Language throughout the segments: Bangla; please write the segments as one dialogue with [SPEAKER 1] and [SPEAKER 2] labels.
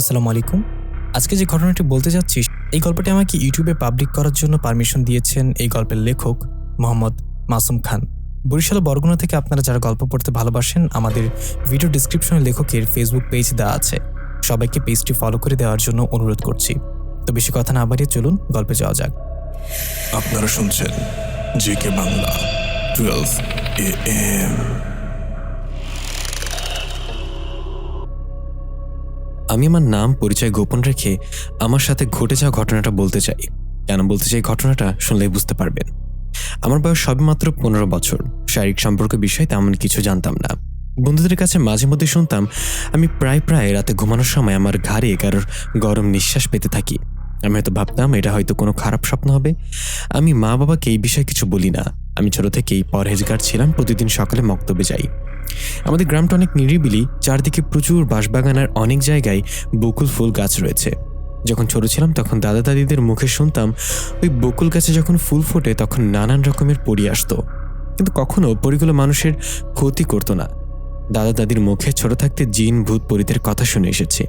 [SPEAKER 1] আসসালামু আলাইকুম। আজকে যে ঘটনাটি বলতে যাচ্ছি, এই গল্পটি আমাকে ইউটিউবে পাবলিক করার জন্য পারমিশন দিয়েছেন এই গল্পের লেখক মোহাম্মদ মাসুম খান। বরিশাল বরগুনা থেকে আপনারা যারা গল্প পড়তে ভালোবাসেন, আমাদের ভিডিও ডিসক্রিপশনে লেখকের ফেসবুক পেজ দেওয়া আছে। সবাইকে পেজটি ফলো করে দেওয়ার জন্য অনুরোধ করছি। তো বেশি কথা না বাড়িয়ে চলুন, গল্পে যাওয়া যাক।
[SPEAKER 2] আপনারা শুনছেন J K Bangla twelve A M
[SPEAKER 3] আমি আমার নাম, পরিচয় গোপন রেখে আমার সাথে ঘটে যাওয়া ঘটনাটা বলতে চাই। কেন বলতে চাই ঘটনাটা শুনলেই বুঝতে পারবেন। আমার বয়স সবেমাত্র পনেরো বছর। শারীরিক সম্পর্ক বিষয়ে তেমন কিছু জানতাম না। বন্ধুদের কাছে মাঝে মধ্যে শুনতাম, আমি প্রায় প্রায় রাতে ঘুমানোর সময় আমার ঘাড়ে কারোর গরম নিঃশ্বাস পেতে থাকি। আমি হয়তো ভাবতাম, এটা হয়তো কোনো খারাপ স্বপ্ন হবে। আমি মা বাবাকে এই বিষয়ে কিছু বলি না। আমি ছোট থেকেই পরহেজগার ছিলাম, প্রতিদিন সকালে মক্তবে যাই। আমাদের গ্রামটা অনেক নিরিবিলি, চারদিকে প্রচুর বাঁশবাগান আর অনেক জায়গায় বকুল ফুল গাছ রয়েছে। যখন ছোট ছিলাম তখন দাদা দাদিদের মুখে শুনতাম, ওই বকুল গাছে যখন ফুল ফোটে তখন নানান রকমের পরি আসতো। কিন্তু কখনো পরিগুলো মানুষের ক্ষতি করতো না। দাদা দাদির মুখে ছোট থাকতে জিন, ভূত পরিদের কথা শুনে এসেছি।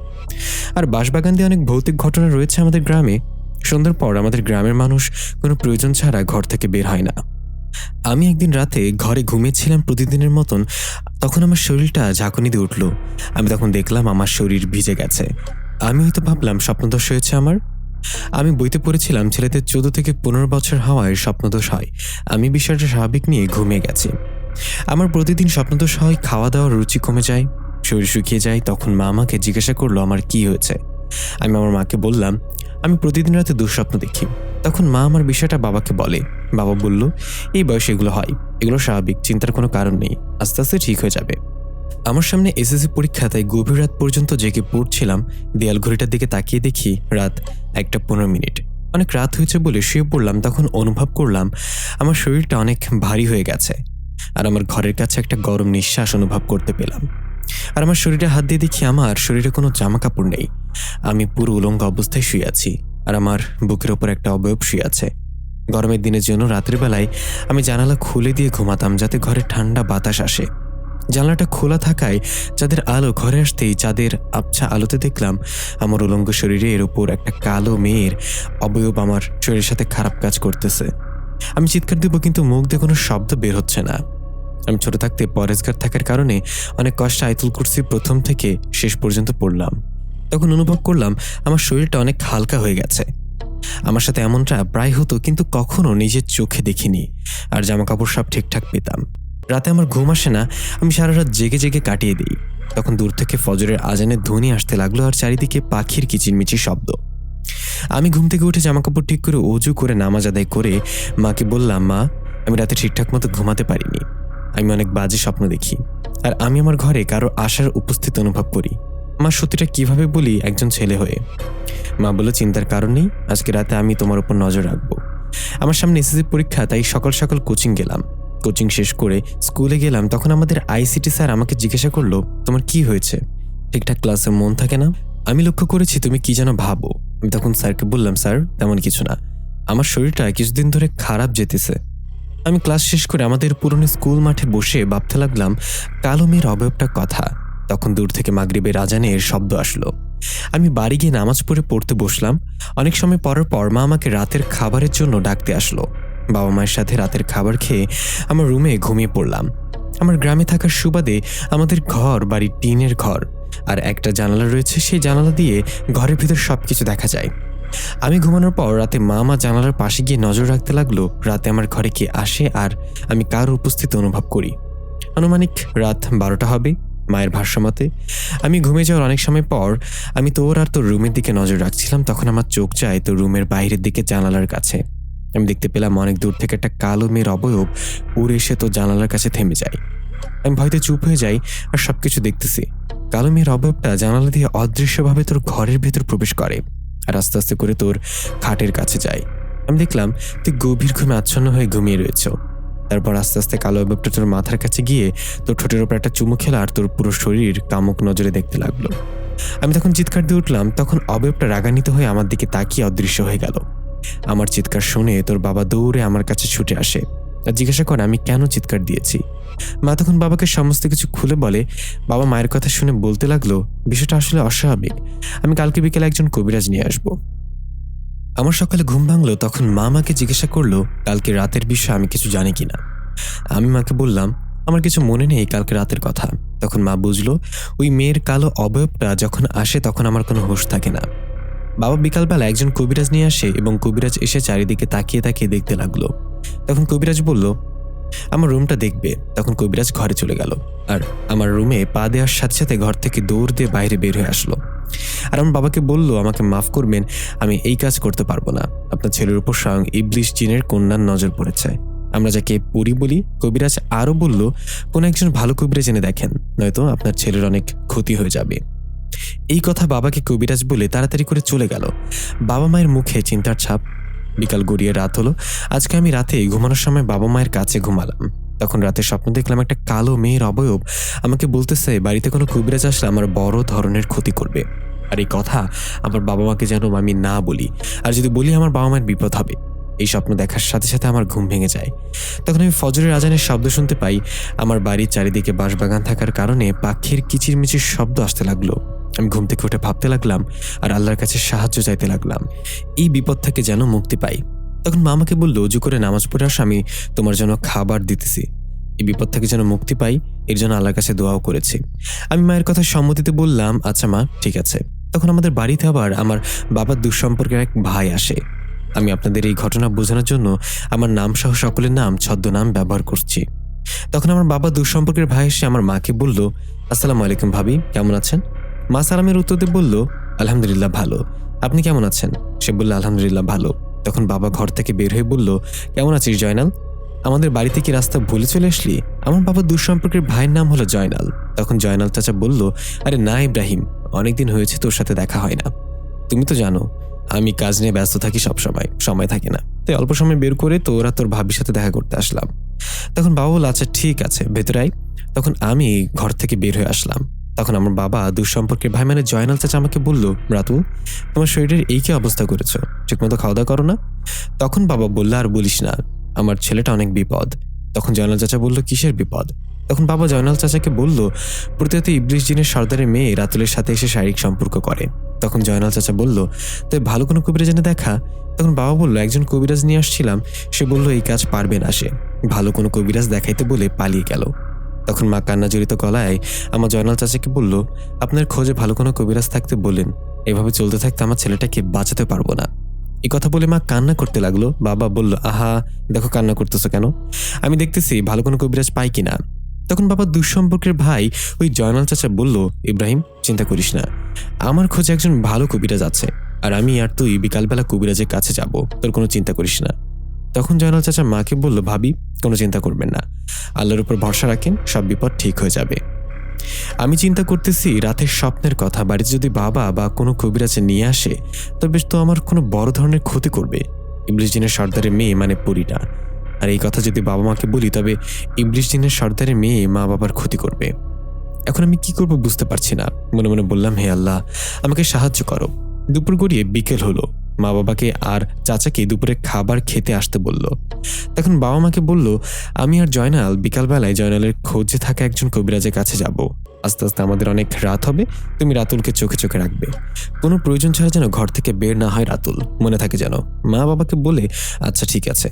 [SPEAKER 3] আর বাঁশবাগান দিয়ে অনেক ভৌতিক ঘটনা রয়েছে আমাদের গ্রামে। সন্ধ্যার পর আমাদের গ্রামের মানুষ কোনো প্রয়োজন ছাড়া ঘর থেকে বের হয় না। আমি একদিন রাতে ঘরে ঘুমিয়েছিলাম প্রতিদিনের মতন, তখন আমার শরীরটা ঝাঁকুনি দিয়ে উঠল। আমি তখন দেখলাম আমার শরীর ভিজে গেছে। আমি হয়তো ভাবলাম, স্বপ্নদোষ হয়েছে আমার? আমি বইতে পড়েছিলাম, ছেলেদের চোদ্দ থেকে পনেরো বছর হওয়ায় স্বপ্নদোষ হয়। আমি বিষয়টা স্বাভাবিক নিয়ে ঘুমিয়ে গেছি। আমার প্রতিদিন স্বপ্নদোষ হয় খাওয়া দাওয়ার রুচি কমে যায়, শরীর শুকিয়ে যায়। তখন মা আমাকে জিজ্ঞাসা করল, আমার কি হয়েছে? আমি আমার মাকে বললাম, আমি প্রতিদিন রাতে দুঃস্বপ্ন দেখি। তখন মা আমার বিষয়টা বাবাকে বলে বাবা বলল, এই বয়সে এগুলো হয়। এগুলো স্বাভাবিক, চিন্তার কোনো কারণ নেই। আস্তে আস্তে ঠিক হয়ে যাবে। আমার সামনে এসএসসি পরীক্ষা তাই গভীর রাত পর্যন্ত জেগে পড়ছিলাম। দেয়াল ঘড়িটার দিকে তাকিয়ে দেখি রাত একটা পনেরো মিনিট। অনেক রাত হয়েছে বলে শুয়ে পড়লাম, তখন অনুভব করলাম আমার শরীরটা অনেক ভারী হয়ে গেছে আর আমার ঘরের কাছে একটা গরম নিঃশ্বাস অনুভব করতে পেলাম। আর আমার শরীরে হাত দিয়ে দেখি আমার শরীরে কোনো জামা কাপড় নেই। আমি পুরো উলঙ্গ অবস্থায় শুয়ে আছি আর আমার বুকের ওপর একটা অবয়ব শুয়ে আছে। গরমের দিনের জন্য রাতের বেলায় আমি জানালা খুলে দিয়ে ঘুমাতাম যাতে ঘরে ঠান্ডা বাতাস আসে। জানলাটা খোলা থাকায় যাদের আলো ঘরে আসতেই যাদের আবছা আলোতে দেখলাম আমার উলঙ্গ শরীরে এর উপর একটা কালো মেয়ের অবয়ব আমার শরীরের সাথে খারাপ কাজ করতেছে। আমি চিৎকার দিব কিন্তু মুখ দিয়ে কোনো শব্দ বের হচ্ছে না। আমি ছোট থাকতে পরেজগার থাকার কারণে অনেক কষ্টে আয়তুল কুরসি প্রথম থেকে শেষ পর্যন্ত পড়লাম। তখন অনুভব করলাম আমার শরীরটা অনেক হালকা হয়ে গেছে। আমার সাথে এমনটা প্রায় হতো, কিন্তু কখনো নিজের চোখে দেখিনি। আর জামা কাপড় সব ঠিকঠাক পেতাম। রাতে আমার ঘুম আসে না, আমি সারা রাত জেগে জেগে কাটিয়ে দিই। তখন দূর থেকে ফজরের আজানের ধ্বনি আসতে লাগল আর চারিদিকে পাখির কিচিরমিচির শব্দ। আমি ঘুম থেকে উঠে জামা কাপড় ঠিক করে অজু করে নামাজ আদায় করে মাকে বললাম, মা, আমি রাতে ঠিকঠাক মতো ঘুমাতে পারিনি। আমি অনেক বাজে স্বপ্ন দেখি। আর আমি আমার ঘরে কারও আশার উপস্থিত অনুভব করি। মা, সত্যিটা কীভাবে বলি একজন ছেলে হয়ে? মা বলে, চিন্তার কারণ নেই, আজকে রাতে আমি তোমার উপর নজর রাখব। আমার সামনে এসএসসি পরীক্ষা, তাই সকাল সকাল কোচিং গেলাম। কোচিং শেষ করে স্কুলে গেলাম, তখন আমাদের আইসিটি স্যার আমাকে জিজ্ঞাসা করল, তোমার কি হয়েছে? ঠিকঠাক ক্লাসে মন থাকে না। আমি লক্ষ্য করেছি, তুমি কি যেন ভাবো? আমি তখন স্যারকে বললাম, স্যার, তেমন কিছু না। আমার শরীরটা কিছুদিন ধরে খারাপ যেতেছে। আমি ক্লাস শেষ করে আমাদের পুরনো স্কুল মাঠে বসে ভাবতে লাগলাম, কালো মেয়ের অবয়বটা কথা। তখন দূর থেকে মাগরিবের আজানের শব্দ আসলো। আমি বাড়ি গিয়ে নামাজ পড়ে পড়তে বসলাম। অনেক সময় পরের পর মা আমাকে রাতের খাবারের জন্য ডাকতে আসলো। বাবা মায়ের সাথে রাতের খাবার খেয়ে আমার রুমে ঘুমিয়ে পড়লাম। আমার গ্রামে থাকার সুবাদে আমাদের ঘর বাড়ির টিনের ঘর। আর একটা জানালা রয়েছে, সেই জানালা দিয়ে ঘরের ভিতর সব কিছু দেখা যায়। আমি ঘুমানোর পর রাতে মা মা জানালার পাশে গিয়ে নজর রাখতে লাগল, রাতে আমার ঘরে কে আসে আর আমি কার উপস্থিত অনুভব করি। আনুমানিক রাত বারোটা হবে। মায়ের ভাষ্যমতে, আমি ঘুমিয়ে যাওয়ার অনেক সময় পর আমি তোর আর তোর রুমের দিকে নজর রাখছিলাম, তখন আমার চোখ যায় তোর রুমের বাইরের দিকে জানালার কাছে। আমি দেখতে পেলাম অনেক দূর থেকে একটা কালো মেয়ের অবয়ব উড়ে এসে তোর জানালার কাছে থেমে যায়। আমি ভয়তে চুপ হয়ে যাই আর সবকিছু দেখতেছি। কালো মেয়ের অবয়বটা জানালা দিয়ে অদৃশ্যভাবে তোর ঘরের ভেতর প্রবেশ করে আর আস্তে আস্তে করে তোর খাটের কাছে যায়। আমি দেখলাম তুই গভীর ঘুমে আচ্ছন্ন হয়ে ঘুমিয়ে রয়েছ। তারপর আস্তে আস্তে কালো অবয়বটা তোর মাথার কাছে গিয়ে তোর ঠোঁটের ওপর একটা চুমু খেলা আর তোর পুরো শরীর কামক নজরে দেখতে লাগল। আমি তখন চিৎকার দিয়ে উঠলাম, তখন অবয়বটা রাগান্বিত হয়ে আমার দিকে তাকিয়ে অদৃশ্য হয়ে গেল। আমার চিৎকার শুনে তোর বাবা দৌড়ে আমার কাছে ছুটে আসে। আর জিজ্ঞাসা করে, আমি কেন চিৎকার দিয়েছি? মা তখন বাবাকে সমস্ত কিছু খুলে বলে, বাবা মায়ের কথা শুনে বলতে লাগল, বিষয়টা আসলে অস্বাভাবিক। আমি কালকে বিকেলে একজন কবিরাজ নিয়ে আসব। আমার সকালে ঘুম ভাঙলো, তখন মা আমাকে জিজ্ঞাসা করল, কালকে রাতের বিষয়ে আমি কিছু জানি কিনা। আমি মাকে বললাম, আমার কিছু মনে নেই কালকে রাতের কথা। তখন মা বুঝলো, ওই মেয়ের কালো অবয়বটা যখন আসে, তখন আমার কোনো হোশ থাকে না। বাবা বিকালবেলা একজন কবিরাজ নিয়ে আসে এবং কবিরাজ এসে চারিদিকে তাকিয়ে তাকিয়ে দেখতে লাগল। তখন কবিরাজ বলল আমার রুমটা দেখবে, তখন কবিরাজ ঘরে চলে গেল। আর আমার রুমে পা দেওয়ার সাথে সাথে ঘর থেকে দৌড় দিয়ে বাইরে বের হয়ে আসলো। আর আমার বাবাকে বলল, আমাকে মাফ করবেন, আমি এই কাজ করতে পারব না। আপনার ছেলের উপর স্বয়ং ইবলিশ জিনের কন্যার নজর পড়েছে। আমরা যাকে পড়ি বলি, কবিরাজ আরও বলল, কোনো একজন ভালো কবিরাজ এনে দেখেন, নয়তো আপনার ছেলের অনেক ক্ষতি হয়ে যাবে। এই কথা বাবাকে কবিরাজ বলে তাড়াতাড়ি করে চলে গেল। বাবা মায়ের মুখে চিন্তার ছাপ বিকাল গড়িয়ে রাত হলো। আজকে আমি রাতে ঘুমানোর সময় বাবা মায়ের কাছে ঘুমালাম। তখন রাতে স্বপ্ন দেখলাম একটা কালো মেয়ের অবয়ব আমাকে বলতেছে, বাড়িতে কোনো কবিরাজ আসলে আমার বড় ধরনের ক্ষতি করবে। আর এই কথা আমার বাবা মাকে যেন আমি না বলি। আর যদি বলি, আমার বাবা মায়ের বিপদ হবে। এই স্বপ্ন দেখার সাথে সাথে আমার ঘুম ভেঙে যায়। তখন আমি ফজরের আজানের শব্দ শুনতে পাই। আমার বাড়ির চারিদিকে বাঁশবাগান থাকার কারণে পাখির কিচিরমিচির শব্দ আসতে লাগল। আমি ঘুম থেকে উঠে ভাবতে লাগলাম আর আল্লাহর কাছে সাহায্য চাইতে লাগলাম। এই বিপদ থেকে যেন মুক্তি পাই। তখন মা আমাকে বলল, উজু করে নামাজ পড়ে আস, আমি তোমার জন্য খাবার দিতেছি। এই বিপদ থেকে যেন মুক্তি পাই, এর জন্য আল্লাহর কাছে দোয়াও করেছি। আমি মায়ের কথা সম্মতিতে বললাম আচ্ছা মা, ঠিক আছে। তখন আমাদের বাড়িতে আবার আমার বাবার দুঃসম্পর্কের এক ভাই আসে। আমি আপনাদের এই ঘটনা বোঝানোর জন্য আমার নাম সহ সকলের নাম, ছদ্মনাম ব্যবহার করছি। তখন আমার বাবা দুঃসম্পর্কের ভাই এসে আমার মাকে বলল, আসসালামু আলাইকুম ভাবি, কেমন আছেন? মা সালামের উত্তর দিয়ে বলল, আলহামদুলিল্লাহ ভালো। আপনি কেমন আছেন? সে বলল, আলহামদুলিল্লাহ ভালো। তখন বাবা ঘর থেকে বের হয়ে বলল, কেমন আছিস, জয়নাল? আমাদের বাড়িতে কি রাস্তা ভুলে চলে আসলি? আমার বাবা দুঃসম্পর্কের ভাইয়ের নাম হলো জয়নাল। তখন জয়নাল চাচা বলল, আরে না, ইব্রাহিম, অনেকদিন হয়েছে তোর সাথে দেখা হয় না। তুমি তো জানো, আমি কাজ নিয়ে ব্যস্ত থাকি সব সময় সময় থাকে না। তাই অল্প সময় বের করে তোরা তোর ভাবির সাথে দেখা করতে আসলাম। তখন বাবা বলল আচ্ছা ঠিক আছে, ভেতরে আয়। তখন আমি ঘর থেকে বের হয়ে আসলাম। তখন আমার বাবা দুঃসম্পর্কের ভাই মানে জয়নাল চাচা আমাকে বলল রাতুল তোমার শরীরের এই কি অবস্থা করেছ? ঠিকমতো খাওয়া দাওয়া করো না? তখন বাবা বলল, আর বলিস না, আমার ছেলেটা অনেক বিপদ। তখন জয়নাল চাচা বলল, কিসের বিপদ? তখন বাবা জয়নাল চাচাকে বলল প্রতিহত ইবলিশ জিনের সর্দারের মেয়ে রাতুলের সাথে এসে শারীরিক সম্পর্ক করে। তখন জয়নাল চাচা বলল, তাই ভালো কোনো কবিরাজ এনে দেখা? তখন বাবা বলল, একজন কবিরাজ নিয়ে আসছিলাম, সে বলল, এই কাজ পারবে না সে। ভালো কোনো কবিরাজ দেখাইতে বলে পালিয়ে গেল। তখন মা কান্না জড়িত গলায় আমার জয়নাল চাচাকে বলল, আপনার খোঁজে ভালো কোনো কবিরাজ থাকতে বলেন। এভাবে চলতে থাকতে আমার ছেলেটাকে বাঁচাতে পারব না। এই কথা বলে মা কান্না করতে লাগল। বাবা বলল, আহা, দেখো কান্না করতেছো কেন? আমি দেখতেছি ভালো কোনো কবিরাজ পাই কিনা। তখন বাবা দুঃসম্পর্কের ভাই ওই জয়নাল চাচা বলল, ইব্রাহিম, চিন্তা করিস না। আমার খোঁজে একজন ভালো কবিরাজ আছে। আর আমি আর তুই বিকালবেলা কবিরাজের কাছে যাব। তোর কোনো চিন্তা করিস না। তখন জয়নাল চাচা মাকে বলল, ভাবি, কোনো চিন্তা করবেন না। আল্লাহর উপর ভরসা রাখেন, সব বিপদ ঠিক হয়ে যাবে। আমি চিন্তা করতেছি রাতের স্বপ্নের কথা, বাড়িতে যদি বাবা বা কোনো কবিরাজে নিয়ে আসে, তবে তো আমার কোনো বড় ধরনের ক্ষতি করবে। ইংলিশ দিনের সর্দারের মেয়ে মানে পরিটা। আর এই কথা যদি বাবা মাকে বলি, তবে ইংলিশ দিনের সর্দারের মেয়ে মা বাবার ক্ষতি করবে। এখন আমি কি করব বুঝতে পারছি না। মনে মনে বললাম, হে আল্লাহ, আমাকে সাহায্য করো। দুপুর গড়িয়ে বিকেল হলো। মা বাবাকে আর চাচাকে দুপুরে খাবার খেতে আসতে বলল। তখন বাবা মাকে বলল, আমি আর জয়নাল বিকালবেলায় জয়নালের খোঁজে থাকা একজন কবিরাজের কাছে যাব। আস্তে আস্তে আমাদের অনেক রাত হবে, তুমি রাতুলকে চোখে চোখে রাখবে। কোনো প্রয়োজন ছাড়া যেন ঘর থেকে বের না হয় রাতুল, মনে থাকে যেন। মা বাবাকে বলে আচ্ছা ঠিক আছে।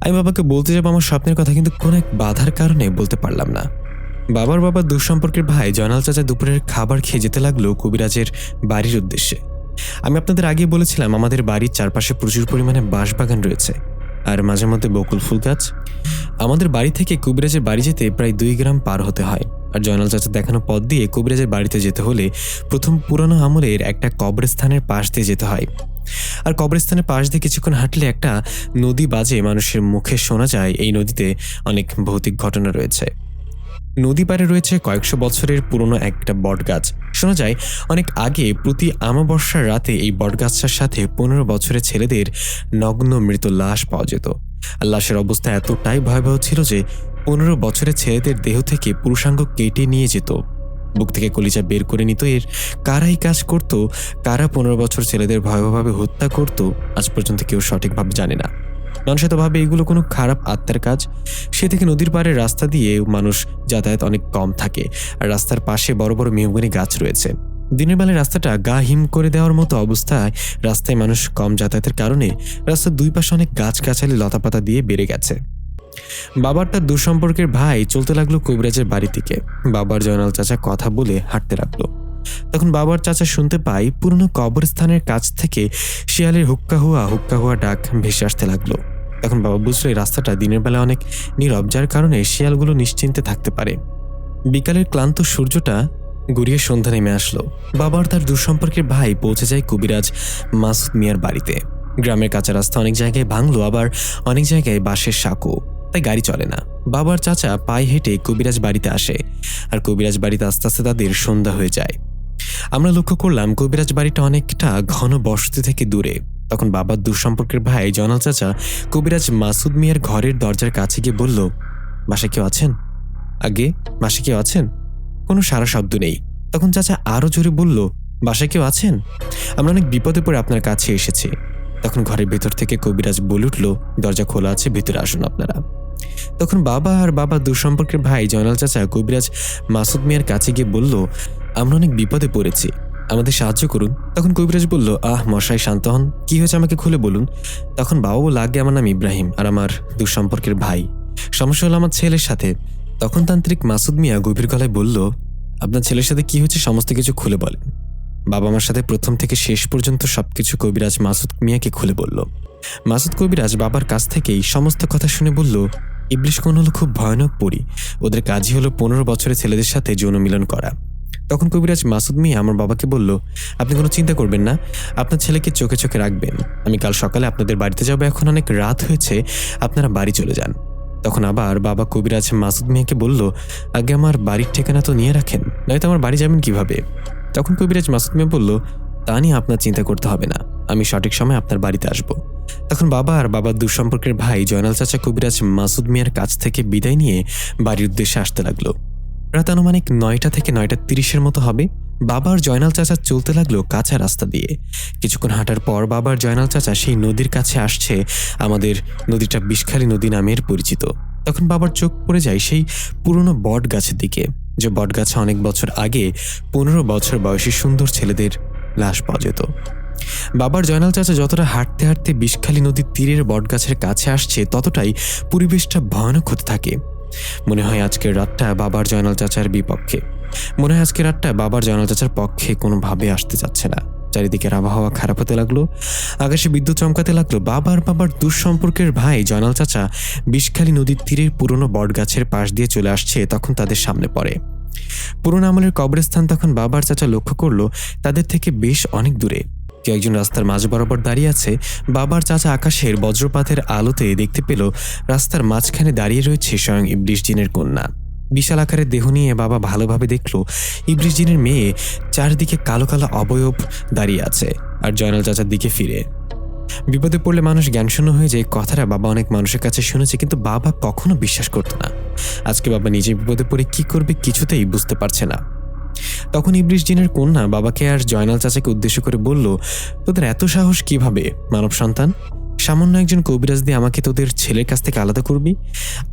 [SPEAKER 3] আমি বাবাকে বলতে যাব আমার স্বপ্নের কথা, কিন্তু কোনো এক বাধার কারণে বলতে পারলাম না। বাবার বাবা দুঃসম্পর্কের ভাই জয়নাল চাচা দুপুরের খাবার খেয়ে যেতে লাগল কবিরাজের বাড়ির উদ্দেশ্যে। আমি আপনাদের আগে বলেছিলাম, আমাদের বাড়ির চারপাশে প্রচুর পরিমাণে বাঁশবাগান রয়েছে। আর মাঝে মধ্যে বকুল ফুল গাছ। আমাদের বাড়ি থেকে কবিরাজের বাড়ি যেতে প্রায় দুই গ্রাম পার হতে হয়। আর জয়নাল চাচা দেখানো পথ দিয়ে কবিরাজের বাড়িতে যেতে হলে প্রথম পুরানো আমলের একটা কবরস্থানের পাশ দিয়ে যেতে হয়। আর কবরস্থানের পাশ দিয়ে কিছুক্ষণ হাঁটলে একটা নদী বাজে, মানুষের মুখে শোনা যায়। এই নদীতে অনেক ভৌতিক ঘটনা রয়েছে। নদী পাড়ে রয়েছে কয়েকশো বছরের পুরনো একটা বটগাছ। শোনা যায়, অনেক আগে প্রতি আমাবস্যার রাতে এই বটগাছটার সাথে পনেরো বছরের ছেলেদের নগ্ন মৃত লাশ পাওয়া যেত। লাশের অবস্থা এতটাই ভয়াবহ ছিল যে পনেরো বছরের ছেলেদের দেহ থেকে পুরুষাঙ্গ কেটে নিয়ে যেত। বুক থেকে কলিজা বের করে নিত, এর কারাই কাজ করত, কারা পনেরো বছর ছেলেদের ভয়াবহভাবে হত্যা করত, আজ পর্যন্ত কেউ সঠিকভাবে জানে না। ভাবে এগুলো কোনো খারাপ আত্মার কাজ? সে থেকে নদীর পাড়ের রাস্তা দিয়ে মানুষ যাতায়াত অনেক কম থাকে। আর রাস্তার পাশে বড় বড় মেহগুনি গাছ রয়েছে। দিনের বেলায় রাস্তাটা গা হিম করে দেওয়ার মতো অবস্থায় রাস্তায় মানুষ কম যাতায়াতের কারণে রাস্তার দুই পাশে অনেক গাছগাছালি লতাপাতা দিয়ে বেড়ে গেছে। বাবার তার দুঃসম্পর্কের ভাই চলতে লাগল কবিরাজের বাড়ি থেকে। বাবার জয়নাল চাচা কথা বলে হাঁটতে লাগল। তখন বাবার চাচা শুনতে পাই পুরনো কবরস্থানের কাছ থেকে শিয়ালের হুক্কা হুয়া হুক্কা হুয়া ডাক ভেসে আসতে লাগল। তখন বাবা বুঝলো এই রাস্তাটা দিনের বেলা অনেক নীরব, যার কারণে শিয়ালগুলো নিশ্চিন্তে থাকতে পারে। বিকালের ক্লান্ত সূর্যটা গড়িয়ে সন্ধ্যা নেমে আসলো। বাবার তার দুঃসম্পর্কের ভাই পৌঁছে যায় কবিরাজ মাসুদ মিয়ার বাড়িতে। গ্রামের কাঁচা রাস্তা অনেক জায়গায় ভাঙলো, আবার অনেক জায়গায় বাঁশের সাঁকো, তাই গাড়ি চলে না। বাবার চাচা পায়ে হেঁটে কবিরাজ বাড়িতে আসে, আর কবিরাজ বাড়িতে আস্তে আস্তে তাদের সন্ধ্যা হয়ে যায়। আমরা লক্ষ্য করলাম কবিরাজ বাড়িটা অনেকটা ঘন বসতি থেকে দূরে। তখন বাবার দুঃসম্পর্কের ভাই জনাল চাচা কবিরাজ মাসুদ মিয়ার ঘরের দরজার কাছে গিয়ে বলল, বাসায় কেউ আছেন? আগে, বাসায় কেউ আছেন? কোনো সারা শব্দ নেই। তখন চাচা আরও জোরে বলল, বাসায় কেউ আছেন? আমরা অনেক বিপদে পড়ে আপনার কাছে এসেছি। তখন ঘরের ভেতর থেকে কবিরাজ বলে উঠল, দরজা খোলা আছে, ভেতরে আসুন আপনারা। তখন বাবা আর বাবা দুঃসম্পর্কের ভাই জয়নাল চাচা কবিরাজ মাসুদ মিয়ার কাছে গিয়ে বলল, আমরা অনেক বিপদে পড়েছি। আমাদের সাহায্য করুন। তখন কবিরাজ বলল, আহ, মশাই, শান্ত হন। কি হয়েছে আমাকে খুলে বলুন? তখন বাবা বলল আগে আমার নাম ইব্রাহিম আর আমার দুঃসম্পর্কের ভাই। সমস্যা হলো আমার ছেলের সাথে। তখন তান্ত্রিক মাসুদ মিয়া গভীর গলায় বলল, আপনার ছেলের সাথে কি হয়েছে সমস্ত কিছু খুলে বলেন। বাবা আমার সাথে প্রথম থেকে শেষ পর্যন্ত সবকিছু কবিরাজ মাসুদ মিয়াকে খুলে বলল। মাসুদ কবিরাজ বাবার কাছ থেকেই সমস্ত কথা শুনে বলল, ইবলিশ কোন হলো খুব ভয়ানক পড়ি ওদের কাজই হলো পনেরো বছরের ছেলেদের সাথে যৌন মিলন করা। তখন কবিরাজ মাসুদ মিয়া আমার বাবাকে বলল, আপনি কোনো চিন্তা করবেন না, আপনার ছেলেকে চোখে চোখে রাখবেন। আমি কাল সকালে আপনাদের বাড়িতে যাব, এখন অনেক রাত হয়েছে, আপনারা বাড়ি চলে যান। তখন আবার বাবা কবিরাজ মাসুদ মিয়াকে বলল, আগে আমার বাড়ির ঠিকানা তো নিয়ে রাখেন, নয়তো আমার বাড়ি যাবেন কীভাবে? তখন কবিরাজ মাসুদ মিয়া বলল, তা নিয়ে আপনার চিন্তা করতে হবে না, আমি সঠিক সময় আপনার বাড়িতে আসব। তখন বাবা আর বাবার দুঃসম্পর্কের ভাই জয়নাল চাচা কবিরাজ মাসুদ মিয়ার কাছ থেকে বিদায় নিয়ে বাড়ির উদ্দেশ্যে আসতে লাগল। রাত আনুমানিক নয়টা থেকে নয়টা তিরিশের মতো হবে। বাবার জয়নাল চাচা চলতে লাগল কাঁচা রাস্তা দিয়ে। কিছুক্ষণ হাঁটার পর বাবার জয়নাল চাচা সেই নদীর কাছে আসছে, আমাদের নদীটা বিষখালী নদী নামের পরিচিত। তখন বাবার চোখ পড়ে যায় সেই পুরনো বট গাছের দিকে, যে বট গাছে অনেক বছর আগে পনেরো বছর বয়সী সুন্দর ছেলেদের লাশ পাওয়া যেত। বাবার জয়নাল চাচা যতটা হাঁটতে হাঁটতে বিষখালী নদীর তীরের বটগাছের কাছে আসছে, ততটাই পরিবেশটা ভয়ানক হতে থাকে। মনে হয় আজকের রাতটা বাবার জয়নাল চাচার বিপক্ষে। মনে হয় আজকের রাতটা বাবার জয়নাল চাচার পক্ষে কোনোভাবে আসতে যাচ্ছে না। চারিদিকের আবহাওয়া খারাপ হতে লাগল, আকাশে বিদ্যুৎ চমকাতে লাগল, বাবার বাবার দুঃসম্পর্কের ভাই জয়নাল চাচা বিষখালী নদীর তীরের পুরনো বটগাছের পাশ দিয়ে চলে আসছে, তখন তাদের সামনে পড়ে। পুরনো আমলের কবরস্থান তখন বাবার চাচা লক্ষ্য করল, তাদের থেকে বেশ অনেক দূরে। কেউ একজন রাস্তার মাঝ বরাবর দাঁড়িয়ে আছে। বাবার চাচা আকাশের বজ্রপাতের আলোতে দেখতে পেল রাস্তার মাঝখানে দাঁড়িয়ে রয়েছে স্বয়ং ইবলিশ জিনের কন্যা। বিশাল আকারের দেহ নিয়ে বাবা ভালোভাবে দেখল ইবলিশ জিনের মেয়ে চারদিকে কালো কালো অবয়ব দাঁড়িয়ে আছে আর জয়নাল চাচার দিকে ফিরে। বিপদে পড়লে মানুষ জ্ঞানশূন্য হয়ে যায়, কথাটা বাবা অনেক মানুষের কাছে শুনেছে কিন্তু বাবা কখনো বিশ্বাস করতো না। আজকে বাবা নিজে বিপদে পড়ে কি করবে কিছুতেই বুঝতে পারছে না। তখন ইবলিশ জিনের কন্যা বাবাকে আর জয়নাল চাচাকে উদ্দেশ্য করে বলল, তোদের এত সাহস কীভাবে, মানব সন্তান? সামান্য একজন কবিরাজ দিয়ে আমাকে তোদের ছেলের কাছ থেকে আলাদা করবি?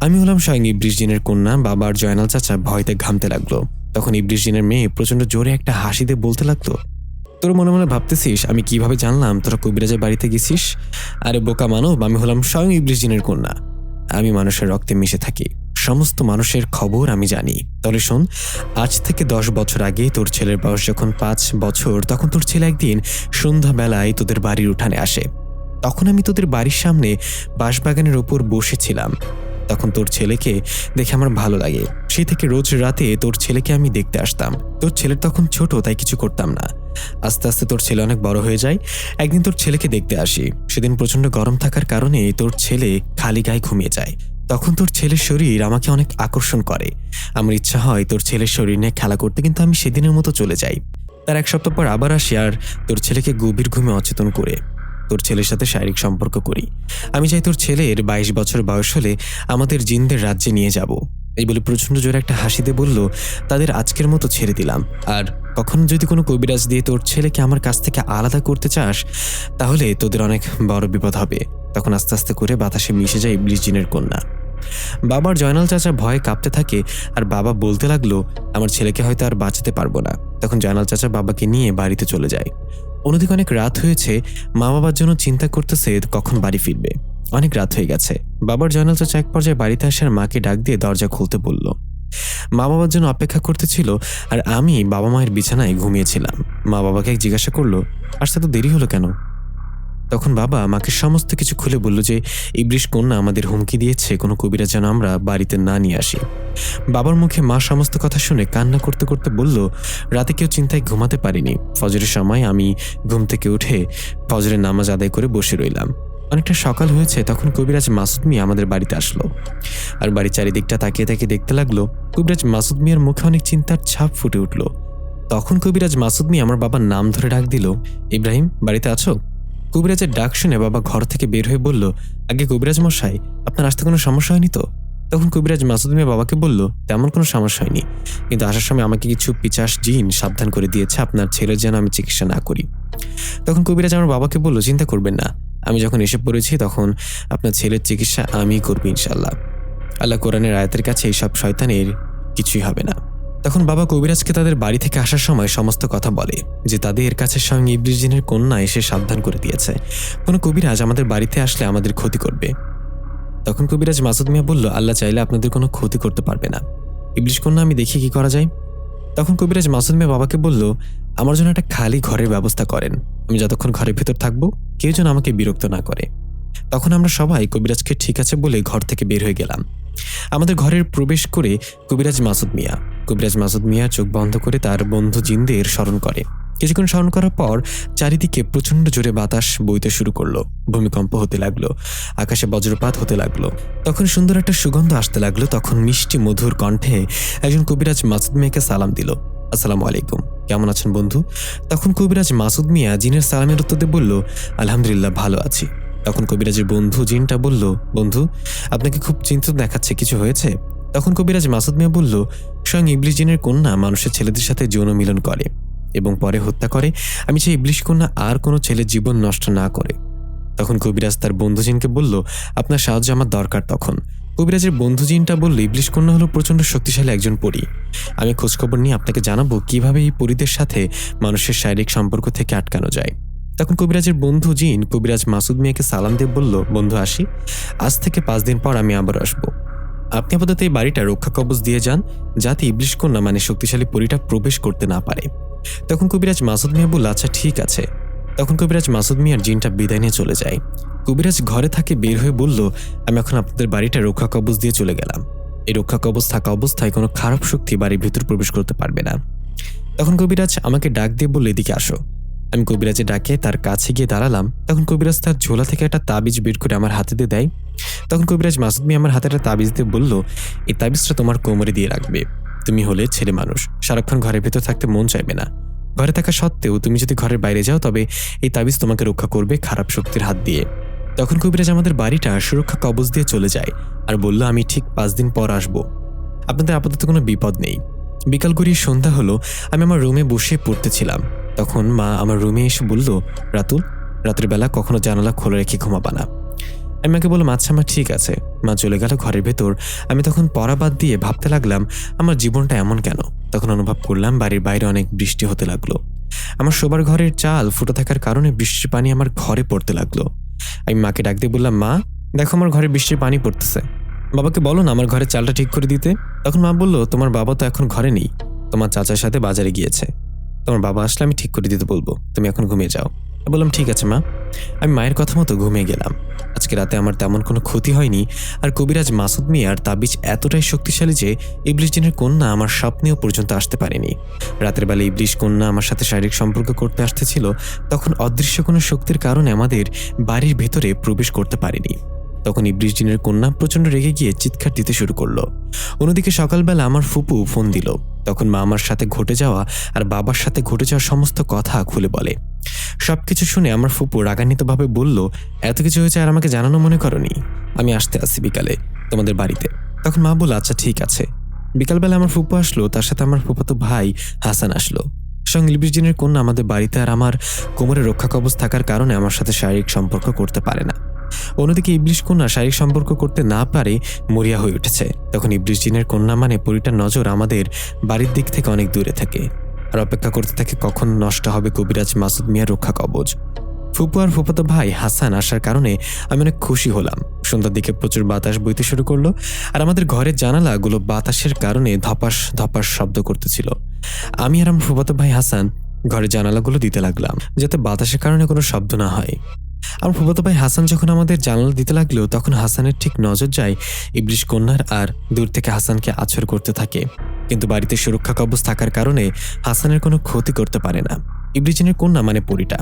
[SPEAKER 3] আমি হলাম স্বয়ং ইবলিশ জিনের কন্যা, বাবা আর জয়নাল চাচা ভয়তে ঘামতে লাগল। তখন ইবলিশ জিনের মেয়ে প্রচণ্ড জোরে একটা হাসি দিয়ে বলতে লাগল, তোর মনে মনে ভাবতেছিস, আমি কীভাবে জানলাম তোরা কবিরাজের বাড়িতে গেছিস? আরে বোকা মানব, আমি হলাম স্বয়ং ইবলিশ জিনের কন্যা। আমি মানুষের রক্তে মিশে থাকি। সমস্ত মানুষের খবর আমি জানি। তাহলে শোন, আজ থেকে দশ বছর আগে তোর ছেলের বয়স যখন পাঁচ বছর, তখন তোর ছেলে একদিন সন্ধ্যাবেলায় তোদের বাড়ির উঠানে আসে। তখন আমি তোদের বাড়ির সামনে বাঁশবাগানের ওপর বসেছিলাম। তখন তোর ছেলেকে দেখে আমার ভালো লাগে। সেই থেকে রোজ রাতে তোর ছেলেকে আমি দেখতে আসতাম। তোর ছেলের তখন ছোট, তাই কিছু করতাম না। আস্তে আস্তে তোর ছেলে অনেক বড় হয়ে যায়। একদিন তোর ছেলেকে দেখতে আসি। সেদিন প্রচণ্ড গরম থাকার কারণে তোর ছেলে খালি গায়ে ঘুমিয়ে যায়। তখন তোর ছেলের শরীর আমাকে অনেক আকর্ষণ করে। আমার ইচ্ছা হয় তোর ছেলের শরীর নিয়ে খেলা করতে, কিন্তু আমি সেদিনের মতো চলে যাই। তার এক সপ্তাহ পর আবার আসি আর তোর ছেলেকে গভীর ঘুমে অচেতন করে তোর ছেলের সাথে শারীরিক সম্পর্ক করি। আমি চাই তোর ছেলের বাইশ বছর বয়স হলে আমাদের জিনদের রাজ্যে নিয়ে যাব। এই বলে প্রচণ্ড জোরে একটা হাসি দিয়ে বলল, তাদের আজকের মতো ছেড়ে দিলাম। আর কখনো যদি কোনো কবিরাজ দিয়ে তোর ছেলেকে আমার কাছ থেকে আলাদা করতে চাস, তাহলে তোদের অনেক বড় বিপদ হবে। তখন আস্তে আস্তে করে বাতাসে মিশে যায় ইবলিশ কন্যা। বাবার জয়নাল চাচা ভয়ে কাঁপতে থাকে আর বাবা বলতে লাগল, আমার ছেলেকে হয়তো আর বাঁচাতে পারব না। তখন জয়নাল চাচা বাবাকে নিয়ে বাড়িতে চলে যায়। অন্যদিকে অনেক রাত হয়েছে, মা বাবার জন্য চিন্তা করতেছে কখন বাড়ি ফিরবে। অনেক রাত হয়ে গেছে। বাবার জয়নাল চাচা এক পর্যায়ে বাড়িতে আসার মাকে ডাক দিয়ে দরজা খুলতে বলল মা বাবার জন্য অপেক্ষা করতেছিল আর আমি বাবা মায়ের বিছানায় ঘুমিয়েছিলাম। মা বাবাকে জিজ্ঞাসা করল আসতে তো দেরি হলো কেন? তখন বাবা মাকে সমস্ত কিছু খুলে বলল যে, ইবলিশ কন্যা আমাদের হুমকি দিয়েছে, কোনো কবিরা যেন আমরা বাড়িতে না নিয়ে আসি। বাবার মুখে মা সমস্ত কথা শুনে কান্না করতে করতে বলল, রাতে কেউ চিন্তায় ঘুমাতে পারিনি। ফজরের সময় আমি ঘুম থেকে উঠে ফজরের নামাজ আদায় করে বসে রইলাম। অনেকটা সকাল হয়েছে, তখন কবিরাজ মাসুদ মিয়া আমাদের বাড়িতে আসলো। আর বাড়ির চারিদিকটা তাকিয়ে তাকিয়ে দেখতে লাগল, কবিরাজ মাসুদ মিয়ার মুখে অনেক চিন্তার ছাপ ফুটে উঠল। তখন কবিরাজ মাসুদ মিয়া আমার বাবার নাম ধরে ডাক দিল, ইব্রাহিম, বাড়িতে আছো? কবিরাজের ডাক শুনে বাবা ঘর থেকে বের হয়ে বলল, আগে কবিরাজ মশাই, আপনার আসতে কোনো সমস্যা হয়নি তো? তখন কবিরাজ মাসুদ মিয়া বাবাকে বলল, তেমন কোনো সমস্যা হয়নি, কিন্তু আসার সময় আমাকে কিছু পিচাস জিন সাবধান করে দিয়েছে, আপনার ছেলের যেন আমি চিকিৎসা না করি। তখন কবিরাজ আমার বাবাকে বলল, চিন্তা করবেন না আমি যখন এসে পড়েছি তখন আপনার ছেলের চিকিৎসা আমিই করব ইনশাল্লাহ আল্লাহ কোরআনের আয়াতের কাছে এইসব শয়তানের কিছুই হবে না। তখন বাবা কবিরাজকে তাদের বাড়ি থেকে আসার সময় সমস্ত কথা বলে যে তাদের এর কাছে স্বয়ং ইবলিশ জিনের কন্যা এসে সাবধান করে দিয়েছে। কোনো কবিরাজ আমাদের বাড়িতে আসলে আমাদের ক্ষতি করবে। তখন কবিরাজ মাসুদ মিয়া বলল, আল্লাহ চাইলে আপনাদের কোনো ক্ষতি করতে পারবে না। ইবলিশ কন্যা, আমি দেখি কি করা যায়। তখন কবিরাজ মাসুদ মিয়া বাবাকে বলল, আমার জন্য একটা খালি ঘরের ব্যবস্থা করেন। আমি যতক্ষণ ঘরের ভেতর থাকব, কেউ যেন আমাকে বিরক্ত না করে। তখন আমরা সবাই কবিরাজকে ঠিক আছে বলে ঘর থেকে বের হয়ে গেলাম। আমাদের ঘরের প্রবেশ করে কবিরাজ মাসুদ মিয়া, কবিরাজ মাসুদ মিয়া চোখ বন্ধ করে তার বন্ধু জিন্দের স্মরণ করে। কিছুক্ষণ স্মরণ করার পর চারিদিকে প্রচণ্ড জোরে বাতাস বইতে শুরু করল। ভূমিকম্প হতে লাগল, আকাশে বজ্রপাত হতে লাগল, তখন সুন্দর একটা সুগন্ধ আসতে লাগল, তখন মিষ্টি মধুর কণ্ঠে একজন কবিরাজ মাসুদ মিয়াকে সালাম দিল। আসসালামু আলাইকুম, কেমন আছেন বন্ধু? তখন কবিরাজ মাসুদ মিয়া জিনের সালামের উত্তর দিয়ে বলল, আলহামদুলিল্লাহ, ভালো আছি। তখন কবিরাজের বন্ধু জিনটা বলল, বন্ধু, আপনাকে খুব চিন্তিত দেখাচ্ছে, কিছু হয়েছে? তখন কবিরাজ মাসুদ মিয়া বলল, স্বয়ং ইবলিশ জিনের কন্যা মানুষের ছেলেদের সাথে যৌন মিলন করে। এবং পরে হত্যা করে, আমি চাই ইবলিশ কন্যা আর কোনো ছেলের জীবন নষ্ট না করে। তখন কবিরাজ তার বন্ধু জিনকে বলল, আপনার সাহায্য আমার দরকার তখন। কবিরাজের বন্ধু জিনটা বলল ইবলিশ কন্যা হলো প্রচণ্ড শক্তিশালী একজন পরী। আমি খোঁজখবর নিয়ে আপনাকে জানাব কীভাবে এই পরীদের সাথে মানুষের শারীরিক সম্পর্ক থেকে আটকানো যায়। তখন কবিরাজের বন্ধু জিন কবিরাজ মাসুদ মিয়াকে সালাম দিয়ে বলল, বন্ধু আসি, আজ থেকে পাঁচ দিন পর আমি আবার আসব। আপনি আপাতত এই বাড়িটা রক্ষা কবচ দিয়ে যান, যাতে ইবলিশ কন্যা মানে শক্তিশালী পরীটা প্রবেশ করতে না পারে। তখন কবিরাজ মাসুদ মিয়া বলল আচ্ছা ঠিক আছে। তখন কবিরাজ মাসুদ মিয়ার জিনটা বিদায় নিয়ে চলে যায়। কবিরাজ ঘরে থাকে বের হয়ে বলল, আমি এখন আপনাদের বাড়িটা রক্ষা কবচ দিয়ে চলে গেলাম। এই রক্ষা কবচ থাকা অবস্থায় কোনো খারাপ শক্তি বাড়ির ভিতর প্রবেশ করতে পারবে না। তখন কবিরাজ আমাকে ডাক দিয়ে বলল, এদিকে আসো। আমি কবিরাজে ডাকে তার কাছে গিয়ে দাঁড়ালাম। তখন কবিরাজ তার ঝোলা থেকে একটা তাবিজ বের করে আমার হাতে দিয়ে দেয়। তখন কবিরাজ মাসুদ মিয়া আমার হাতে একটা তাবিজ দিয়ে বলল, এই তাবিজটা তোমার কোমরে দিয়ে রাখবে। তুমি হলে ছেলে মানুষ। সারাক্ষণ ঘরের ভেতর থাকতে মন চাইবে না। ঘরে থাকা সত্ত্বেও তুমি যদি ঘরের বাইরে যাও, তবে এই তাবিজ তোমাকে রক্ষা করবে খারাপ শক্তির হাত দিয়ে। তখন কবিরাজ আমাদের বাড়িটা সুরক্ষা কবজ দিয়ে চলে যায় আর বলল, আমি ঠিক পাঁচ দিন পর আসব। আপনাদের আপাতত কোনো বিপদ নেই। বিকাল গড়িয়ে সন্ধ্যা হলো, আমি আমার রুমে বসে পড়তেছিলাম। তখন মা আমার রুমে এসে বলল, রাতুল, রাতের বেলা কখনো জানালা খোলা রেখে ঘুমাবা না। আমি মাকে বললাম আচ্ছা আমার ঠিক আছে। মা চলে গেল ঘরের ভেতর। আমি তখন পড়া বাদ দিয়ে ভাবতে লাগলাম, আমার জীবনটা এমন কেন? তখন অনুভব করলাম, বাড়ির বাইরে অনেক বৃষ্টি হতে লাগল। আমার শোবার ঘরের চাল ফুটো থাকার কারণে বৃষ্টির পানি আমার ঘরে পড়তে লাগল। আমি মাকে ডাক দিয়ে বললাম, মা, দেখো আমার ঘরে বৃষ্টির পানি পড়তেছে। বাবাকে বলো না আমার ঘরের চালটা ঠিক করে দিতে? তখন মা বলল, তোমার বাবা তো এখন ঘরে নেই। তোমার চাচার সাথে বাজারে গিয়েছে। তোমার বাবা আসলে আমি ঠিক করে দিতে বলব। তুমি এখন ঘুমিয়ে যাও। বললাম, ঠিক আছে মা। আমি মায়ের কথা মতো ঘুমিয়ে গেলাম। আজকে রাতে আমার তেমন কোনো ক্ষতি হয়নি। আর কবিরাজ মাসুদ মিয়ার তাবিজ এতটাই শক্তিশালী যে ইবলিশ জিনের কন্যা আমার স্বপ্নেও পর্যন্ত আসতে পারেনি। রাতের বেলা ইবলিশ কন্যা আমার সাথে শারীরিক সম্পর্ক করতে আসতেছিল, তখন অদৃশ্য কোনো শক্তির কারণে আমাদের বাড়ির ভেতরে প্রবেশ করতে পারেনি। তখন জিনের কন্যা প্রচণ্ড রেগে গিয়ে চিৎকার দিতে শুরু করল। অন্যদিকে সকালবেলা আমার ফুপু ফোন দিল। তখন মা আমার সাথে ঘটে যাওয়া আর বাবার সাথে ঘটে যাওয়া সমস্ত কথা খুলে বলে। সবকিছু শুনে আমার ফুপু রাগান্বিতভাবে বলল, এত কিছু হয়েছে আর আমাকে জানানো মনে করনি। আমি আসতে আসছি বিকালে, তোমাদের বাড়িতে। তখন মা বলল আচ্ছা ঠিক আছে। বিকালবেলা আমার ফুপু আসলো, তার সাথে আমার ফুপাতো ভাই হাসান আসলো। সঙ্গে ইলবিশ দিনের কন্যা আমাদের বাড়িতে আর আমার কোমরে রক্ষা কবচ থাকার কারণে আমার সাথে শারীরিক সম্পর্ক করতে পারে না। অন্যদিকে ইবলিশ কন্যা শারীরিক সম্পর্ক করতে না পারে মরিয়া হয়ে উঠেছে। তখন ইবলিশ জিনের কন্যা মানে পরিটার নজর আমাদের বাড়ির দিক থেকে অনেক দূরে থাকে। আর অপেক্ষা করতে থাকে কখন নষ্ট হবে কবিরাজ মাসুদ মিয়ার রক্ষা কবচ। ফুপু আর ফুপাতো ভাই হাসান আসার কারণে আমি অনেক খুশি হলাম। সন্ধ্যার দিকে প্রচুর বাতাস বইতে শুরু করল আর আমাদের ঘরের জানালাগুলো বাতাসের কারণে ধপাস ধপাস শব্দ করতেছিল। আমি আর আমার ফুপাতো ভাই হাসান ঘরের জানালাগুলো দিতে লাগলাম, যাতে বাতাসের কারণে কোনো শব্দ না হয়। আমার ফুফাতো ভাই, হাসান যখন আমাদের জানালা দিতে লাগল, তখন হাসানের ঠিক নজর যায় ইবলিশ কন্যার আর দূর থেকে হাসানকে আছর করতে থাকে। কিন্তু বাড়িতে সুরক্ষা কবচ থাকার কারণে হাসানের কোনো ক্ষতি করতে পারে না। ইবলিজিনের কন্যা মানে পরিটা।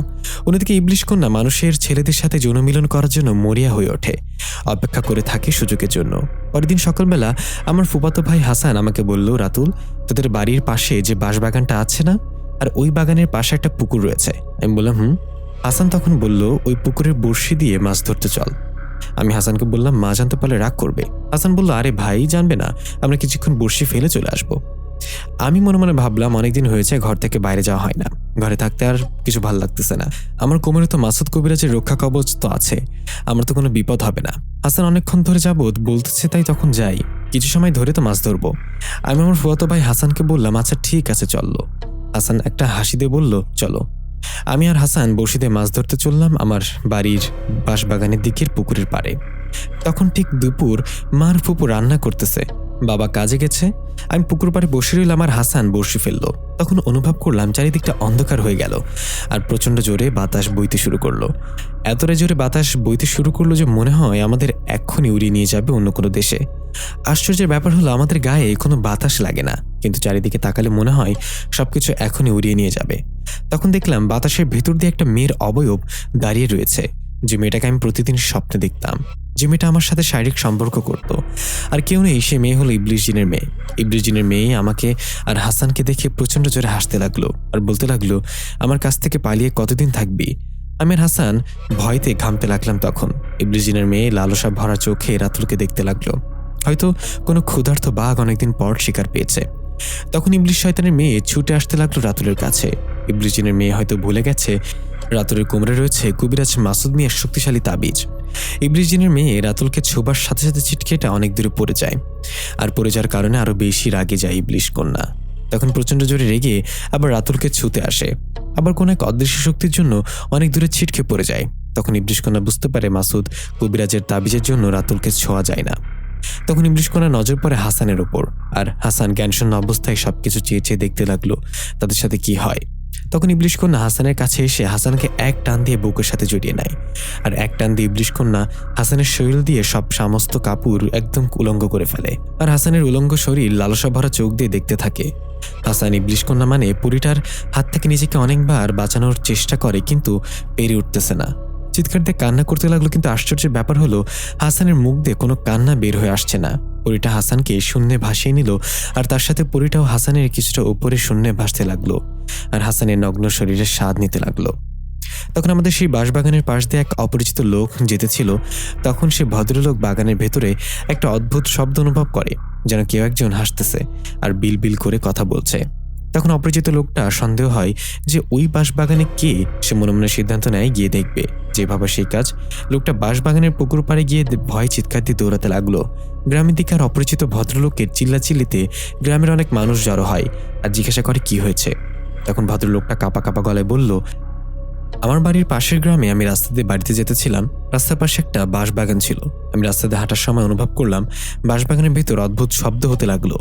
[SPEAKER 3] অন্যদিকে ইবলিশ কন্যা মানুষের ছেলেদের সাথে যৌনমিলন করার জন্য মরিয়া হয়ে ওঠে। অপেক্ষা করে থাকে সুযোগের জন্য। পরের দিন সকালবেলা আমার ফুফাতো ভাই হাসান আমাকে বলল, রাতুল, তোদের বাড়ির পাশে যে বাঁশবাগানটা আছে না, আর ওই বাগানের পাশে একটা পুকুর রয়েছে। আমি বললাম, হুম? হাসান তখন বলল, ওই পুকুরের বড়শি দিয়ে মাছ ধরতে চল। আমি হাসানকে বললাম, মা জানতে পারলে রাগ করবে। হাসান বলল, আরে ভাই, জানবে না। আমরা কিছুক্ষণ বড়শি ফেলে চলে আসব। আমি মনে মনে ভাবলাম, অনেকদিন হয়েছে, ঘর থেকে বাইরে যাওয়া হয় না। ঘরে থাকতে আর কিছু ভালো লাগতেছে না। আমার কোমরে তো মাসুদ কবিরাজের রক্ষা কবচ তো আছে। আমার তো কোনো বিপদ হবে না। হাসান অনেকক্ষণ ধরে যাবৎ বলতেছে, তাই তখন যাই। কিছু সময় ধরে তো মাছ ধরবো। আমি আমার ফুয়াতো ভাই হাসানকে বললাম আচ্ছা ঠিক আছে চলল হাসান একটা হাসি দিয়ে বলল, চলো। আমি আর হাসান বসিতে মাছ ধরতে চললাম আমার বাড়ির বাঁশবাগানের দিকের পুকুরের পাড়ে। তখন ঠিক দুপুর মার ফুপু রান্না করতেছে। বাবা কাজে গেছে। আমি পুকুর পাড়ে বসে রইলাম আর হাসান বসে ফেলল। তখন অনুভব করলাম চারিদিকটা অন্ধকার হয়ে গেল আর প্রচণ্ড জোরে বাতাস বইতে শুরু করল। এতটাই জোরে বাতাস বইতে শুরু করল যে মনে হয় আমাদের এক্ষুনি উড়িয়ে নিয়ে যাবে অন্য কোনো দেশে। আশ্চর্যের ব্যাপার হলো আমাদের গায়ে কোনো বাতাস লাগে না। কিন্তু চারিদিকে তাকালে মনে হয় সবকিছু এখনই উড়িয়ে নিয়ে যাবে। তখন দেখলাম বাতাসের ভেতর দিয়ে একটা মেয়ের অবয়ব দাঁড়িয়ে রয়েছে। যে মেয়েটাকে আমি প্রতিদিন স্বপ্নে দেখতাম। যে মেয়েটা আমার সাথে শারীরিক সম্পর্ক করত। আর কেউ নেই, সে মেয়ে হলো ইবলিশ জিনের মেয়ে। ইবলিশ জিনের মেয়ে আমাকে আর হাসানকে দেখে প্রচণ্ড জোরে হাসতে লাগল আর বলতে লাগল, আমার কাছ থেকে পালিয়ে কতদিন থাকবি? আমি আর হাসান ভয়তে ঘামতে লাগলাম তখন। ইবলিশ জিনের মেয়ে লালসা ভরা চোখে রাতুলকে দেখতে লাগল। হয়তো কোনো ক্ষুধার্ত বাঘ অনেকদিন পর শিকার পেয়েছে। তখন ইবলিশ শয়তানের মেয়ে ছুটে আসতে লাগল রাতুলের কাছে। ইবলিশ জিনের মেয়ে হয়তো ভুলে গেছে, রাতুলের কোমরে রয়েছে কবিরাজ মাসুদ মিয়ার শক্তিশালী তাবিজ। ইবলিশ জিনের মেয়ে রাতুলকে ছোবার সাথে সাথে ছিটকেটা অনেক দূরে পড়ে যায়, আর পড়ে যাওয়ার কারণে আরও বেশি রাগে যায় ইবলিশ কন্যা। তখন প্রচণ্ড জোরে রেগে আবার রাতুলকে ছুতে আসে। আবার কোনো এক অদৃশ্য শক্তির জন্য অনেক দূরে ছিটকে পড়ে যায়। তখন ইবলিশ কন্যা বুঝতে পারে মাসুদ কবিরাজের তাবিজের জন্য রাতুলকে ছোঁয়া যায় না। তখন ইবলিশ কন্যা নজর পড়ে হাসানের ওপর আর হাসান জ্ঞানশূন্য অবস্থায় সবকিছু চেয়ে চেয়ে দেখতে লাগল তাদের সাথে কি হয়। তখন ইবলিশ কন্যা হাসানের কাছে এসে হাসানকে এক টান দিয়ে বুকের সাথে জড়িয়ে নেয়। আর এক টান দিয়ে ইবলিশ কন্যা হাসানের শরীর দিয়ে সব সমস্ত কাপড় একদম উলঙ্গ করে ফেলে। আর হাসানের উলঙ্গ শরীর লালসা ভরা চোখ দিয়ে দেখতে থাকে। হাসান ইবলিশ কন্যা মানে পুরীটার হাত থেকে নিজেকে অনেকবার বাঁচানোর চেষ্টা করে কিন্তু পেরে উঠতেছে না। চিৎকার দিয়ে কান্না করতে লাগল, কিন্তু আশ্চর্যের ব্যাপার হলো, হাসানের মুখ দিয়ে কোনো কান্না বের হয়ে আসছে না। পরিটা হাসানকে শূন্যে ভাসিয়ে নিল, আর তার সাথে পরিটাও হাসানের কিছুটা উপরে শূন্যে ভাসতে লাগল, আর হাসানের নগ্ন শরীরের স্বাদ নিতে লাগল। তখন আমাদের সেই বাঁশবাগানের পাশ দিয়ে এক অপরিচিত লোক যেতেছিল, তখন সে ভদ্রলোক বাগানের ভেতরে একটা অদ্ভুত শব্দ অনুভব করে, যেন কেউ একজন হাসতেছে, আর বিল বিল করে কথা বলছে। তখন অপরিচিত লোকটা সন্দেহ হয় যে ওই বাঁশবাগানে কে সে মনে মনে সিদ্ধান্ত নেয়, গিয়ে দেখবে। যেভাবে সেই কাজ। লোকটা বাঁশবাগানের পুকুর পাড়ে গিয়ে ভয় চিৎকার দিয়ে দৌড়াতে লাগল। গ্রামের দিকে আর অপরিচিত ভদ্রলোকের চিল্লাচিল্লিতে গ্রামের অনেক মানুষ জড়ো হয়। আর জিজ্ঞাসা করে, কি হয়েছে? তখন ভদ্রলোকটা কাপা কাপা গলায় বলল আমার বাড়ির পাশের গ্রামে আমি রাস্তা দিয়ে বাড়িতে যেতেছিলাম। রাস্তার পাশে একটা বাঁশবাগান ছিল। আমি রাস্তা দিয়ে হাঁটার সময় অনুভব করলাম, বাঁশবাগানের ভেতর অদ্ভুত শব্দ হতে লাগল।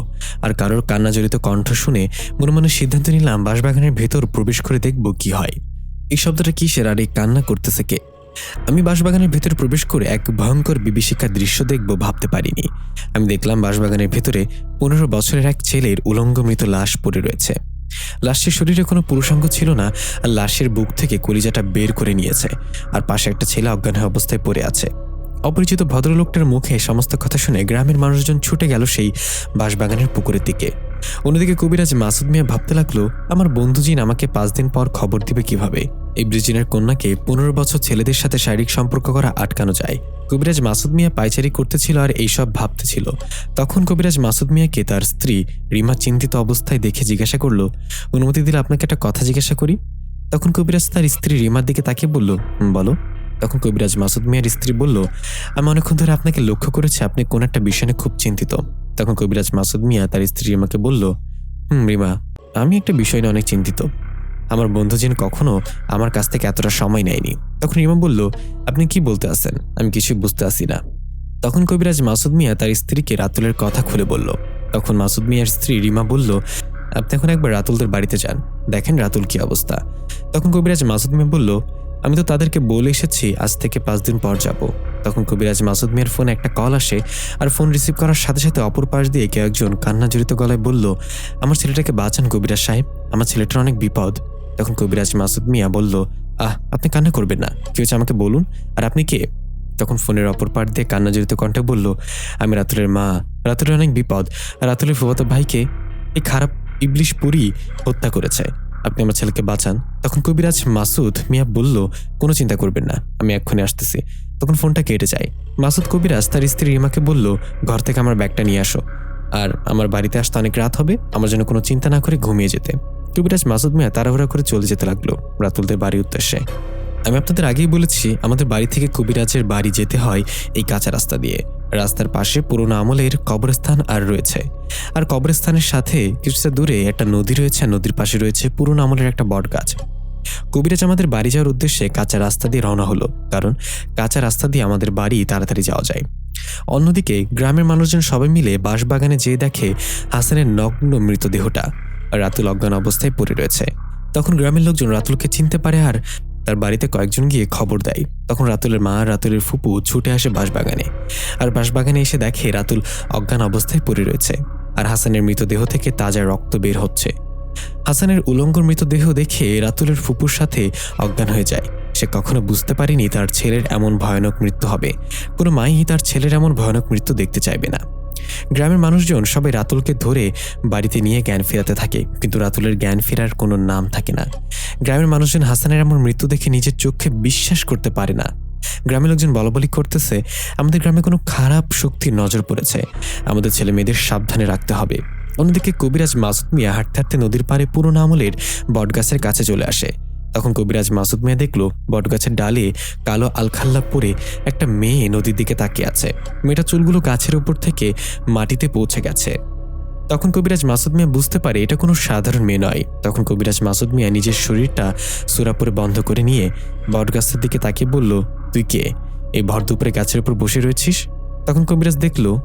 [SPEAKER 3] আর কারোর কান্না জড়িত কণ্ঠ শুনে মনে মনে সিদ্ধান্ত নিলাম, বাঁশবাগানের ভেতর প্রবেশ করে দেখব কি হয়। এই শব্দটা কিসের আর এই কান্না করতেছে কে? আমি বাঁশবাগানের ভেতর প্রবেশ করে এক ভয়ঙ্কর বিভীষিকার দৃশ্য দেখব ভাবতে পারিনি। আমি দেখলাম বাঁশবাগানের ভেতরে পনেরো বছরের এক ছেলের উলঙ্গ মৃত লাশ পড়ে রয়েছে। লাশের শরীরে কোনো পুরুষাঙ্গ ছিল না আর লাশের বুক থেকে কলিজাটা বের করে নিয়েছে আর পাশে একটা ছেলে অজ্ঞান অবস্থায় পড়ে আছে। অপরিচিত ভদ্রলোকটার মুখে সমস্ত কথা শুনে গ্রামের মানুষজন ছুটে গেল সেই বাঁশবাগানের পুকুরের দিকে। অন্যদিকে কবিরাজ মাসুদ মিয়া ভাবতে লাগল, আমার বন্ধুজিন আমাকে পাঁচ দিন পর খবর দিবে কীভাবে? এই ব্রিজিনের কন্যাকে পনেরো বছর ছেলেদের সাথে শারীরিক সম্পর্ক করা আটকানো যায়। কবিরাজ মাসুদ মিয়া পাইচারি করতেছিল আর এইসব ভাবতেছিল। তখন কবিরাজ মাসুদ মিয়াকে তার স্ত্রী রিমা চিন্তিত অবস্থায় দেখে জিজ্ঞাসা করল অনুমতি দিলে আপনাকে একটা কথা জিজ্ঞাসা করি? তখন কবিরাজ তার স্ত্রী রিমার দিকে তাকিয়ে বলল "হুম, বলো। তখন কবিরাজ মাসুদ মিয়ার স্ত্রী বলল আমি অনেকক্ষণ ধরে আপনাকে লক্ষ্য করেছি আপনি কোন একটা বিষয় নিয়ে খুব চিন্তিত। তখন কবিরাজ মাসুদ মিয়া তার স্ত্রী রিমাকে বলল হুম রিমা আমি একটা বিষয় নিয়ে অনেক চিন্তিত। আমার বন্ধুজিন কখনো আমার কাছ থেকে এতটা সময় নেয়নি। তখন রিমা বলল, আপনি কি বলতে আছেন? আমি কিছুই বুঝতে আসি না। তখন কবিরাজ মাসুদ মিয়া তার স্ত্রীকে রাতুলের কথা খুলে বলল। তখন মাসুদ মিয়ার স্ত্রী রিমা বলল, আপনি এখন একবার রাতুলদের বাড়িতে যান, দেখেন রাতুল কি অবস্থা। তখন কবিরাজ মাসুদ মিয়া বলল, আমি তো তাদেরকে বলে এসেছি, আজ থেকে পাঁচ দিন পর যাব। তখন কবিরাজ মাসুদ মিয়ার ফোনে একটা কল আসে আর ফোন রিসিভ করার সাথে সাথে অপর পাশ দিয়ে কেউ একজন কান্না জড়িত গলায় বলল, আমার ছেলেটাকে বাঁচান কবিরাজ সাহেব, আমার ছেলেটার অনেক বিপদ। তখন কবিরাজ মাসুদ মিয়া বলল, আহ, আপনি কান্না করবেন না। কি হচ্ছে আমাকে বলুন, আর আপনি কে? তখন ফোনের অপর পাশ দিয়ে কান্না জড়িত কণ্ঠে বলল, আমি রাতুলের মা। রাতুলের অনেক বিপদ। রাতুলের ফুফাতো ভাইকে এই খারাপ ইবলিশ পুরি হত্যা করেছে। আপনি আমার ছেলেকে বাঁচান। তখন কবিরাজ মাসুদ মিয়া বলল, কোনো চিন্তা করবেন না, আমি এক্ষুনি আসতেছি। তখন ফোনটা কেটে যায়। মাসুদ কবিরাজ তার স্ত্রী রিমাকে বলল, ঘর থেকে আমার ব্যাগটা নিয়ে আসো। আর আমার বাড়িতে আসতে অনেক রাত হবে। আমার জন্য কোনো চিন্তা না করে ঘুমিয়ে যেতে। কবিরাজ মাসুদ মিয়া তাড়াহুড়া করে চলে যেতে লাগল রাতুলদের বাড়ির উদ্দেশ্যে। আমি আপনাদের আগেই বলেছি, আমাদের বাড়ি থেকে কবিরাজের বাড়ি যেতে হয় এই কাঁচা রাস্তা দিয়ে। রাস্তার পাশে পুরোনো আমলের কবরস্থান আর রয়েছে। আর কবরস্থানের সাথে কিছুটা দূরে একটা নদী রয়েছে আর নদীর পাশে রয়েছে পুরোনো আমলের একটা বট গাছ। কবিরাজ আমাদের বাড়ি যাওয়ার উদ্দেশ্যে কাঁচা রাস্তা দিয়ে রওনা হলো, কারণ কাঁচা রাস্তা দিয়ে আমাদের বাড়ি তাড়াতাড়ি যাওয়া যায়। অন্যদিকে গ্রামের মানুষজন সবাই মিলে বাঁশবাগানে যেয়ে দেখে হাসানের নগ্ন মৃতদেহটা। রাতুল অজ্ঞান অবস্থায় পড়ে রয়েছে। তখন গ্রামের লোকজন রাতুলকে চিনতে পারে আর তার বাড়িতে কয়েকজন গিয়ে খবর দেয়। তখন রাতুলের মা, রাতুলের ফুপু ছুটে আসে বাঁশবাগানে। আর বাঁশবাগানে এসে দেখে রাতুল অজ্ঞান অবস্থায় পড়ে রয়েছে আর হাসানের মৃতদেহ থেকে তাজা রক্ত বের হচ্ছে। হাসানের উলঙ্গ মৃতদেহ দেখে রাতুলের ফুপুর সাথে অজ্ঞান হয়ে যায়। সে কখনো বুঝতে পারেনি তার ছেলের এমন ভয়ানক মৃত্যু হবে। কোনো মাই তার ছেলের এমন ভয়ানক মৃত্যু দেখতে চাইবে না। গ্রামের মানুষজন সবাই রাতুলকে ধরে বাড়িতে নিয়ে জ্ঞান ফেরাতে থাকে, কিন্তু রাতুলের জ্ঞান ফেরার কোনো নাম থাকে না। গ্রামের মানুষজন হাসানের এমন মৃত্যু দেখে নিজের চোখে বিশ্বাস করতে পারে না। গ্রামের লোকজন বলবলি করতেছে, আমাদের গ্রামে কোনো খারাপ শক্তির নজর পড়েছে। আমাদের ছেলে মেয়েদের সাবধানে রাখতে হবে। অন্যদিকে কবিরাজ মাসুদ মিয়া হাঁটতে হাঁটতে নদীর পাড়ে পুরোনো আমলের বটগাছের কাছে চলে আসে। তখন কবিরাজ মাসুদ মিয়া দেখল বটগাছের ডালে কালো আলখাল্লা পরে একটা মেয়ে নদীর দিকে তাকিয়ে আছে। মেয়েটা চুলগুলো গাছের উপর থেকে মাটিতে পৌঁছে গেছে। তখন কবিরাজ মাসুদ মিয়া বুঝতে পারে এটা কোনো সাধারণ মেয়ে নয়। তখন কবিরাজ মাসুদ মিয়া নিজের শরীরটা সুরাপুরে বন্ধ করে নিয়ে বটগাছের দিকে তাকিয়ে বলল, তুই কে? এই ভর দুপুরে গাছের উপর বসে রয়েছিস? তখন কবিরাজ দেখল